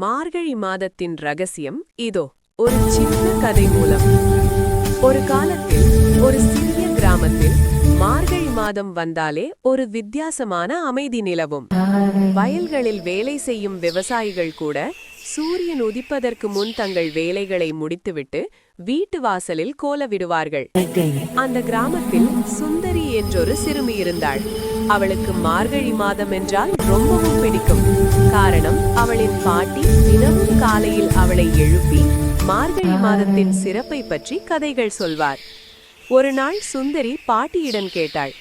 மார்கழி மாதத்தின் ரகசியம் இதோ. ஒரு சின்ன கதை மூலம். ஒரு காலத்தில் ஒரு சிறிய கிராமத்தில் மார்கழி மாதம் வந்தாலே ஒரு வித்தியாசமான அமைதி நிலவும். வயல்களில் வேலை செய்யும் விவசாயிகள் கூட சூரியன் உதிப்பதற்கு முன் தங்கள் வேலைகளை முடித்துவிட்டு வீட்டு வாசலில் கோலவிடுவார்கள். அந்த கிராமத்தில் சுந்தரி என்றொரு சிறுமி இருந்தாள். அவளுக்கு மார்கழி மாதம் என்றால் ரொம்பவும் பிடிக்கும். காரணம் அவளின் பாட்டி தினமும் காலையில் அவளை எழுப்பி மார்கழி மாதத்தின் சிறப்பை பற்றி கதைகள் சொல்வார். ஒரு நாள் சுந்தரி பாட்டியிடம் கேட்டாள்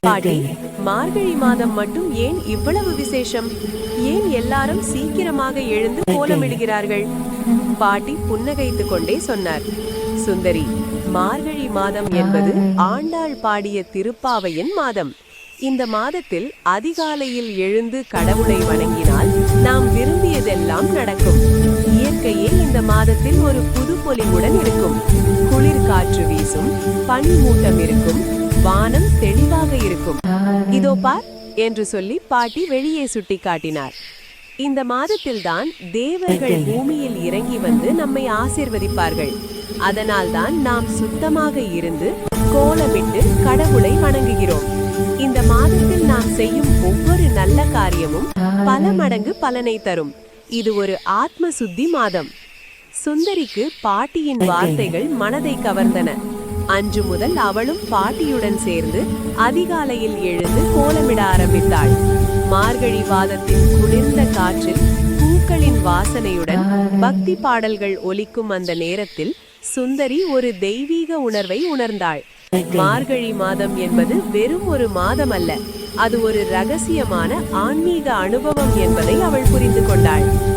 பாட்டி மார்கழி மாதம் மட்டும் ஏன் இவ்வளவு விசேஷம்? ஏன் எல்லாரும் சீக்கிரமாக எழுந்து கோலமிடுகிறார்கள்? பாட்டி புன்னகைத்துக் கொண்டே சொன்னார். சுந்தரி மார்கழி மாதம் என்பது ஆண்டாள் பாடிய திருப்பாவையின் மாதம். இந்த மாதத்தில் அதிகாலையில் எழுந்து கடவுளை வணங்கினால் நாம் விரும்பியதெல்லாம் நடக்கும். இயற்கையே இந்த மாதத்தில் ஒரு புது பொலிவுடன் இருக்கும். குளிர் காற்று வீசும் பனிமூட்டம் இருக்கும் வானம் தெளிவாக இருக்கும். இதோ பார் என்று சொல்லி பாட்டி வெளியே சுட்டி காட்டினார் இந்த மாதத்தில்தான் தேவர்கள் பூமியில் இறங்கி வந்து நம்மை ஆசிர்வதிப்பார்கள். அதனால்தான் நாம் சுத்தமாக இருந்து கோலமிட்டு கடவுளை வணங்குகிறோம். இந்த மாதத்தில் நாம் செய்யும் ஒவ்வொரு நல்ல காரியமும் பல மடங்கு பலனை தரும். இது ஒரு ஆத்ம சுத்தி மாதம். சுந்தரிக்கு பாட்டியின் வார்த்தைகள் மனதை கவர்ந்தன. அன்று முதல் அவளும் பாட்டியுடன் சேர்ந்து அதிகாலையில் எழுந்து கோலமிட ஆரம்பித்தாள். மார்கழி வாதத்தின் குளிர்ந்த காற்றில் பூக்களின் வாசனையுடன் பக்தி பாடல்கள் ஒலிக்கும் அந்த நேரத்தில் சுந்தரி ஒரு தெய்வீக உணர்வை உணர்ந்தாள். மார்கழி மாதம் என்பது வெறும் ஒரு மாதம் அல்ல அது ஒரு ரகசியமான ஆன்மீக அனுபவம் என்பதை அவள் புரிந்து கொண்டாள்.